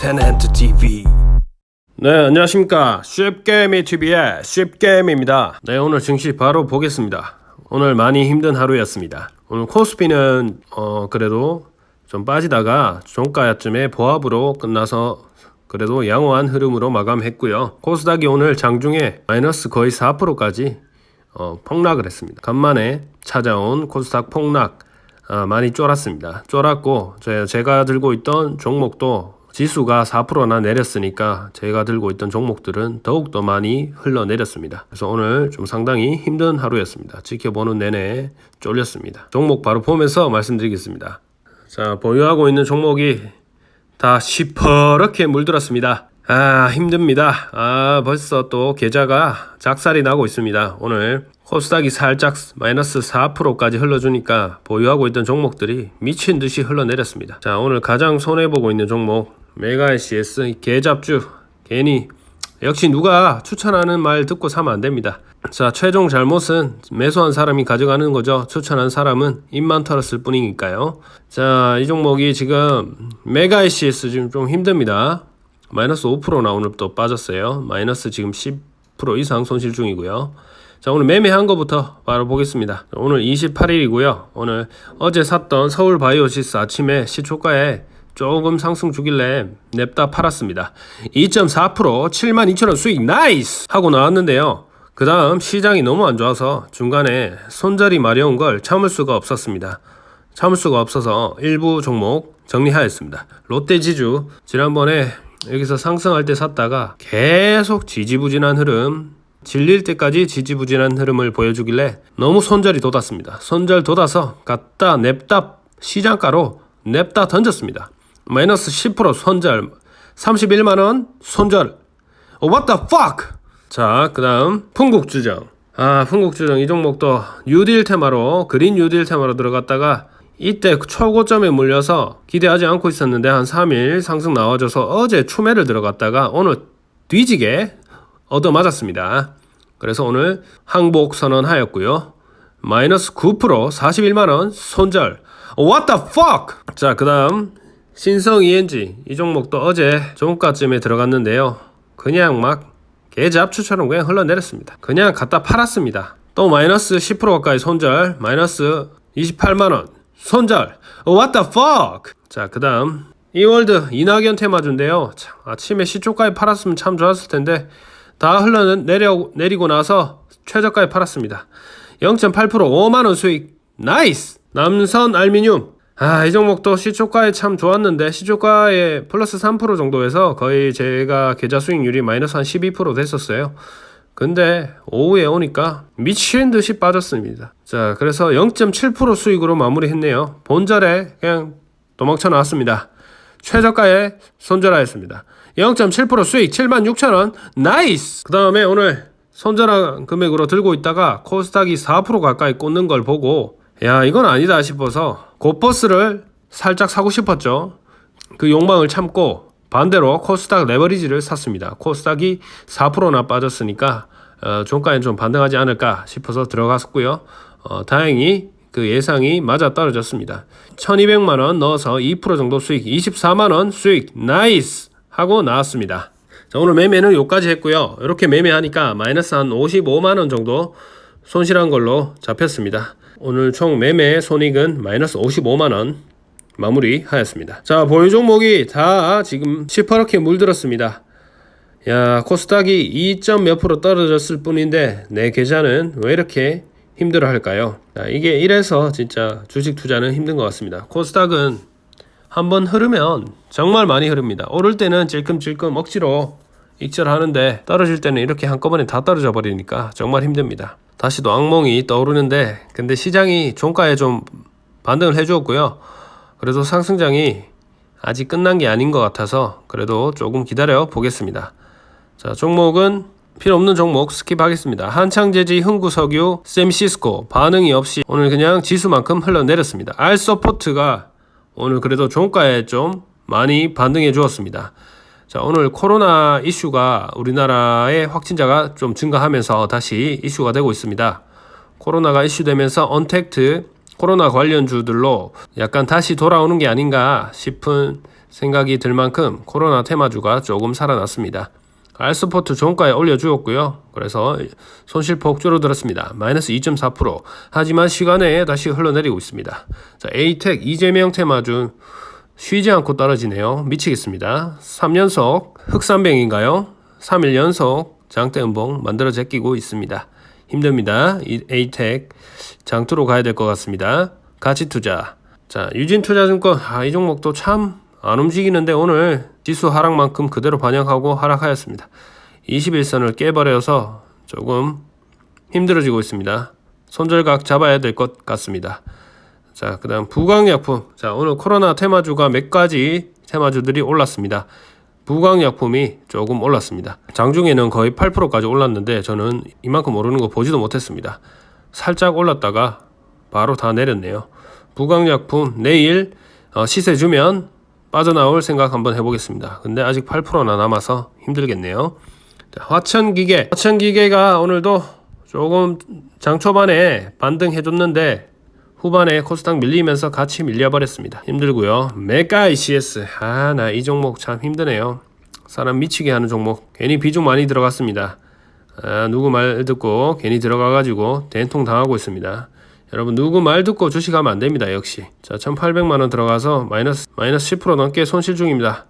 테넨트 TV 네 안녕하십니까. 쉽게미 TV의 쉽게미입니다. 네 오늘 증시 바로 보겠습니다. 오늘 많이 힘든 하루였습니다. 오늘 코스피는 어 그래도 좀 빠지다가 종가쯤에 보합으로 끝나서 그래도 양호한 흐름으로 마감했고요. 코스닥이 오늘 장중에 마이너스 거의 4%까지 어, 폭락을 했습니다. 간만에 찾아온 코스닥 폭락 아, 많이 쫄았습니다. 쫄았고 제- 제가 들고 있던 종목도 지수가 4%나 내렸으니까 제가 들고 있던 종목들은 더욱더 많이 흘러내렸습니다. 그래서 오늘 좀 상당히 힘든 하루였습니다. 지켜보는 내내 쫄렸습니다. 종목 바로 보면서 말씀드리겠습니다. 자, 보유하고 있는 종목이 다 시퍼렇게 물들었습니다. 아, 힘듭니다. 아, 벌써 또 계좌가 작살이 나고 있습니다. 오늘 코스닥이 살짝 마이너스 4%까지 흘러주니까 보유하고 있던 종목들이 미친 듯이 흘러내렸습니다. 자, 오늘 가장 손해보고 있는 종목, 메가 ICS, 개잡주, 괜히 역시 누가 추천하는 말 듣고 사면 안 됩니다. 자, 최종 잘못은 매수한 사람이 가져가는 거죠. 추천한 사람은 입만 털었을 뿐이니까요. 자, 이 종목이 지금 메가 ICS 지금 좀 힘듭니다. 마이너스 5%나 오늘 또 빠졌어요. 마이너스 지금 10% 이상 손실 중이고요. 자, 오늘 매매한 거부터 바로 보겠습니다. 오늘 28일이고요. 오늘 어제 샀던 서울 바이오시스 아침에 시초가에 조금 상승 주길래 냅다 팔았습니다. 2.4% 72,000원 수익 나이스! 하고 나왔는데요. 그 다음 시장이 너무 안 좋아서 중간에 손절이 마려운 걸 참을 수가 없었습니다. 참을 수가 없어서 일부 종목 정리하였습니다. 롯데지주 지난번에 여기서 상승할 때 샀다가 계속 지지부진한 흐름 질릴 때까지 지지부진한 흐름을 보여주길래 너무 손절이 돋았습니다. 손절 돋아서 갖다 냅다 시장가로 냅다 던졌습니다. 마이너스 10% 손절 31만원 손절 어, What the fuck 자, 그 다음, 풍국주정. 아, 풍국주정 이 종목도 뉴딜 테마로, 그린 뉴딜 테마로 들어갔다가 이때 초고점에 물려서 기대하지 않고 있었는데 한 3일 상승 나와줘서 어제 추매를 들어갔다가 오늘 뒤지게 얻어맞았습니다. 그래서 오늘 항복 선언하였고요. 마이너스 9% 41만원 손절. What the fuck? 자, 그 다음, 신성 ENG. 이 종목도 어제 종가쯤에 들어갔는데요. 그냥 막 개잡추처럼 그냥 흘러내렸습니다. 그냥 갖다 팔았습니다. 또 마이너스 10% 가까이 손절, 마이너스 28만원 손절. What the fuck? 자, 그 다음 이월드 이낙연 테마주인데요. 참, 아침에 시초가에 팔았으면 참 좋았을 텐데 다 흘러내려 내리고 나서 최저가에 팔았습니다. 0.8% 5만 원 수익 나이스! 남선 알미늄 아, 이 종목도 시초가에 참 좋았는데 시초가에 플러스 3% 정도에서 거의 제가 계좌 수익률이 마이너스 한 12% 됐었어요. 근데 오후에 오니까 미친 듯이 빠졌습니다. 자, 그래서 0.7% 수익으로 마무리했네요. 본절에 그냥 도망쳐 나왔습니다. 최저가에 손절하였습니다. 0.7% 수익 76,000원 나이스! 그 다음에 오늘 손절한 금액으로 들고 있다가 코스닥이 4% 가까이 꽂는 걸 보고 야 이건 아니다 싶어서 고버스를 살짝 사고 싶었죠. 그 욕망을 참고 반대로 코스닥 레버리지를 샀습니다. 코스닥이 4%나 빠졌으니까 어, 종가엔 좀 반등하지 않을까 싶어서 들어갔고요. 어, 다행히 그 예상이 맞아 떨어졌습니다. 1200만 원 넣어서 2% 정도 수익, 24만 원 수익, 나이스 하고 나왔습니다. 자, 오늘 매매는 여기까지 했고요. 이렇게 매매하니까 마이너스 한 55만 원 정도 손실한 걸로 잡혔습니다. 오늘 총 매매 손익은 마이너스 55만 원 마무리하였습니다. 자, 보유 종목이 다 지금 시퍼렇게 물들었습니다. 야, 코스닥이 2. 몇 프로 떨어졌을 뿐인데 내 계좌는 왜 이렇게 힘들어 할까요? 자, 이게 이래서 진짜 주식 투자는 힘든 것 같습니다. 코스닥은 한번 흐르면 정말 많이 흐릅니다. 오를 때는 찔끔찔끔 억지로 익절하는데 떨어질 때는 이렇게 한꺼번에 다 떨어져 버리니까 정말 힘듭니다. 다시 또 악몽이 떠오르는데 근데 시장이 종가에 좀 반등을 해주었고요. 그래도 상승장이 아직 끝난 게 아닌 것 같아서 그래도 조금 기다려 보겠습니다. 자 종목은 필요 없는 종목 스킵하겠습니다. 한창제지, 흥구석유, 셈시스코 반응이 없이 오늘 그냥 지수만큼 흘러내렸습니다. 알서포트가 오늘 그래도 종가에 좀 많이 반등해 주었습니다. 자, 오늘 코로나 이슈가 우리나라의 확진자가 좀 증가하면서 다시 이슈가 되고 있습니다. 코로나가 이슈되면서 언택트 코로나 관련주들로 약간 다시 돌아오는 게 아닌가 싶은 생각이 들 만큼 코로나 테마주가 조금 살아났습니다. 알스포트 종가에 올려주었고요. 그래서 손실폭 줄어들었습니다. 마이너스 2.4% 하지만 시간에 다시 흘러내리고 있습니다. 자, 에이텍 이재명 테마주 쉬지 않고 떨어지네요. 미치겠습니다. 3연속 흑산병인가요? 3일 연속 장대 음봉 만들어 제끼고 있습니다. 힘듭니다. 이 에이텍 장투로 가야 될 것 같습니다. 가치 투자. 자, 유진투자증권 아, 이 종목도 참 안 움직이는데 오늘 지수 하락만큼 그대로 반영하고 하락하였습니다. 21선을 깨버려서 조금 힘들어지고 있습니다. 손절각 잡아야 될 것 같습니다. 자, 그 다음 부강약품. 자, 오늘 코로나 테마주가 몇 가지 테마주들이 올랐습니다. 부강약품이 조금 올랐습니다. 장중에는 거의 8%까지 올랐는데 저는 이만큼 오르는 거 보지도 못했습니다. 살짝 올랐다가 바로 다 내렸네요. 부강약품 내일 어, 시세 주면 빠져나올 생각 한번 해보겠습니다. 근데 아직 8%나 남아서 힘들겠네요. 자, 화천기계. 화천기계가 오늘도 조금 장 초반에 반등해줬는데 후반에 코스닥 밀리면서 같이 밀려버렸습니다. 힘들고요. 메가 ICS. 아, 나 이 종목 참 힘드네요. 사람 미치게 하는 종목. 괜히 비중 많이 들어갔습니다. 아, 누구 말 듣고 괜히 들어가가지고 된통 당하고 있습니다. 여러분 누구 말 듣고 주식하면 안 됩니다. 역시. 자, 1,800만 원 들어가서 마이너스 마이너스 10% 넘게 손실 중입니다.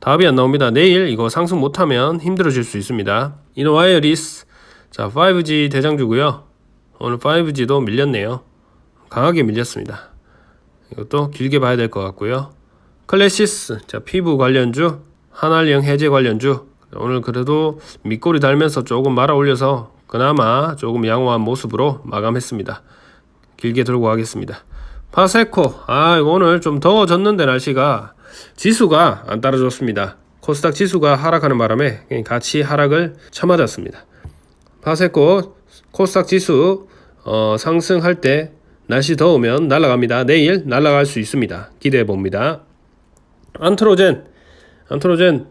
답이 안 나옵니다. 내일 이거 상승 못하면 힘들어질 수 있습니다. 이노와이어리스. 자, 5G 대장주고요. 오늘 5G도 밀렸네요. 강하게 밀렸습니다. 이것도 길게 봐야 될 것 같고요. 클래시스, 자 피부 관련주, 한알령 해제 관련주. 오늘 그래도 밑꼬리 달면서 조금 말아 올려서 그나마 조금 양호한 모습으로 마감했습니다. 길게 들고 가겠습니다. 파세코, 아 이거 오늘 좀 더워졌는데 날씨가 지수가 안 따라줬습니다. 코스닥 지수가 하락하는 바람에 같이 하락을 쳐맞았습니다. 파세코 코스닥 지수 어, 상승할 때 날씨 더우면 날아갑니다. 내일 날아갈 수 있습니다. 기대해 봅니다. 안트로젠, 안트로젠,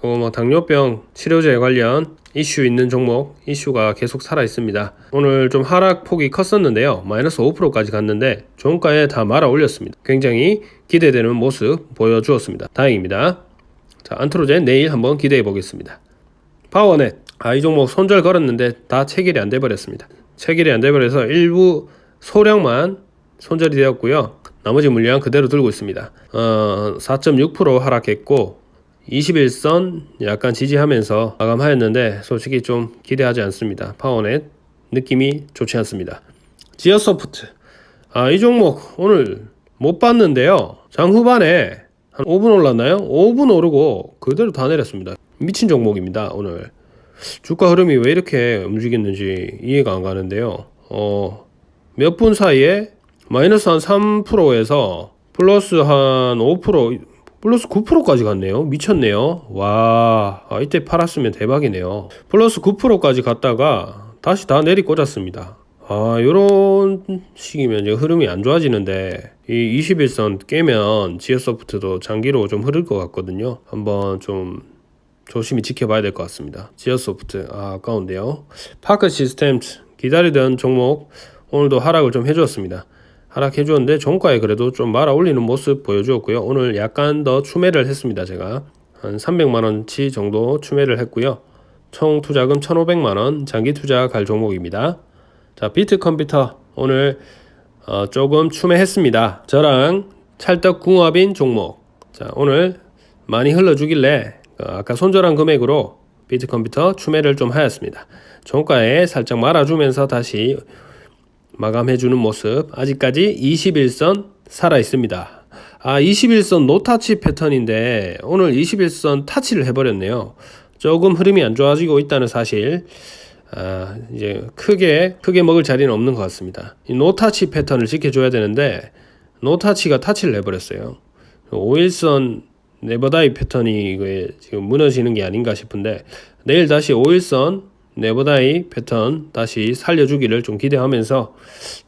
어, 뭐 당뇨병 치료제 관련 이슈 있는 종목 이슈가 계속 살아 있습니다. 오늘 좀 하락 폭이 컸었는데요. 마이너스 5%까지 갔는데 종가에 다 말아 올렸습니다. 굉장히 기대되는 모습 보여주었습니다. 다행입니다. 자, 안트로젠 내일 한번 기대해 보겠습니다. 파워넷, 아, 이 종목 손절 걸었는데 다 체결이 안 돼 버렸습니다. 체결이 안 돼 버려서 일부 소량만 손절이 되었고요. 나머지 물량 그대로 들고 있습니다. 어, 4.6% 하락했고 21선 약간 지지하면서 마감하였는데 솔직히 좀 기대하지 않습니다. 파워넷 느낌이 좋지 않습니다. 지어소프트 아, 이 종목 오늘 못 봤는데요. 장 후반에 한 5분 올랐나요? 5분 오르고 그대로 다 내렸습니다. 미친 종목입니다. 오늘 주가 흐름이 왜 이렇게 움직였는지 이해가 안 가는데요. 어, 몇 분 사이에 마이너스 한 3%에서 플러스 한 5%, 플러스 9%까지 갔네요. 미쳤네요. 와, 아, 이때 팔았으면 대박이네요. 플러스 9%까지 갔다가 다시 다 내리 꽂았습니다. 아, 요런 식이면 이제 흐름이 안 좋아지는데, 이 21선 깨면 지어소프트도 장기로 좀 흐를 것 같거든요. 한번 좀 조심히 지켜봐야 될 것 같습니다. 지어소프트, 아, 아까운데요. 파크 시스템 기다리던 종목, 오늘도 하락을 좀 해주었습니다. 하락해 주었는데 종가에 그래도 좀 말아 올리는 모습 보여주었고요. 오늘 약간 더 추매를 했습니다. 제가 한 300만 원치 정도 추매를 했고요. 총 투자금 1,500만 원 장기 투자 갈 종목입니다. 자, 비트 컴퓨터 오늘 어, 조금 추매했습니다. 저랑 찰떡궁합인 종목. 자, 오늘 많이 흘러주길래 어, 아까 손절한 금액으로 비트 컴퓨터 추매를 좀 하였습니다. 종가에 살짝 말아주면서 다시 마감해주는 모습 아직까지 21선 살아 있습니다. 아 21선 노타치 패턴인데 오늘 21선 타치를 해버렸네요. 조금 흐름이 안 좋아지고 있다는 사실 아, 이제 크게 크게 먹을 자리는 없는 것 같습니다. 이 노타치 패턴을 지켜줘야 되는데 노타치가 타치를 해버렸어요. 5일선 네버다이 패턴이 지금 무너지는 게 아닌가 싶은데 내일 다시 5일선 네버다이 패턴 다시 살려주기를 좀 기대하면서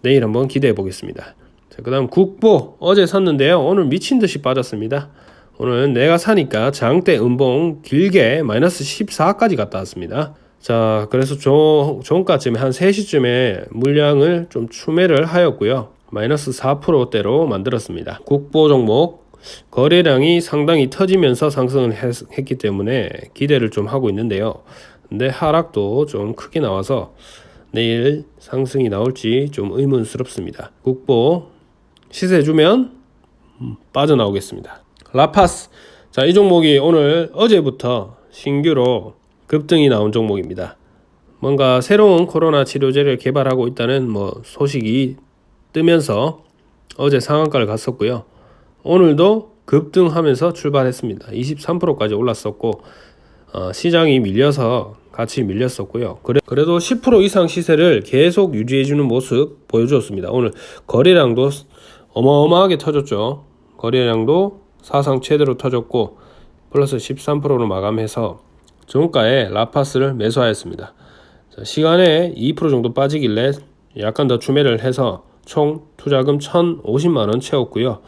내일 한번 기대해 보겠습니다. 자, 그 다음 국보 어제 샀는데요. 오늘 미친 듯이 빠졌습니다. 오늘 내가 사니까 장대 음봉 길게 마이너스 14까지 갔다 왔습니다. 자, 그래서 조, 종가쯤에 한 3시쯤에 물량을 좀 추매를 하였고요. 마이너스 4%대로 만들었습니다. 국보 종목 거래량이 상당히 터지면서 상승을 했, 했기 때문에 기대를 좀 하고 있는데요. 근데 하락도 좀 크게 나와서 내일 상승이 나올지 좀 의문스럽습니다. 국보 시세 주면 음, 빠져나오겠습니다. 라파스 자 이 종목이 오늘 어제부터 신규로 급등이 나온 종목입니다. 뭔가 새로운 코로나 치료제를 개발하고 있다는 뭐 소식이 뜨면서 어제 상한가를 갔었고요. 오늘도 급등하면서 출발했습니다. 23%까지 올랐었고 어, 시장이 밀려서 같이 밀렸었고요. 그래, 그래도 10% 이상 시세를 계속 유지해주는 모습 보여주었습니다. 오늘 거래량도 어마어마하게 터졌죠. 거래량도 사상 최대로 터졌고 플러스 13%로 마감해서 종가에 라파스를 매수하였습니다. 자, 시간에 2% 정도 빠지길래 약간 더 추매를 해서 총 투자금 1,050만 원 채웠고요.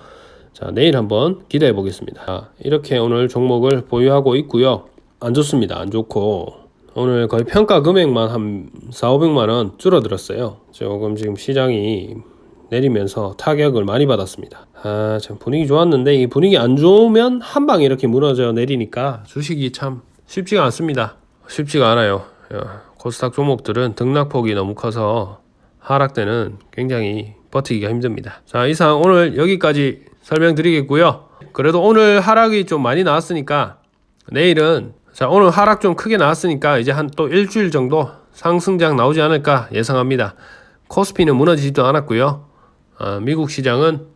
자, 내일 한번 기대해 보겠습니다. 자, 이렇게 오늘 종목을 보유하고 있고요. 안 좋습니다. 안 좋고 오늘 거의 평가 금액만 한 4, 500만 원 줄어들었어요. 조금 지금 시장이 내리면서 타격을 많이 받았습니다. 아, 참 분위기 좋았는데 이 분위기 안 좋으면 한 방에 이렇게 무너져 내리니까 주식이 참 쉽지가 않습니다. 쉽지가 않아요. 야, 코스닥 종목들은 등락폭이 너무 커서 하락 때는 굉장히 버티기가 힘듭니다. 자, 이상 오늘 여기까지 설명드리겠고요. 그래도 오늘 하락이 좀 많이 나왔으니까 내일은 자, 오늘 하락 좀 크게 나왔으니까 이제 한 또 일주일 정도 상승장 나오지 않을까 예상합니다. 코스피는 무너지지도 않았고요. 아, 미국 시장은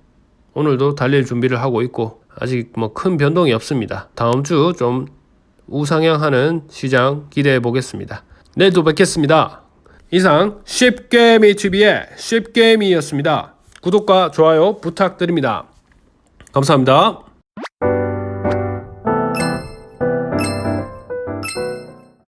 오늘도 달릴 준비를 하고 있고 아직 뭐 큰 변동이 없습니다. 다음 주 좀 우상향하는 시장 기대해 보겠습니다. 내일도 뵙겠습니다. 이상 쉽게미 TV의 쉽게미였습니다. 구독과 좋아요 부탁드립니다. 감사합니다.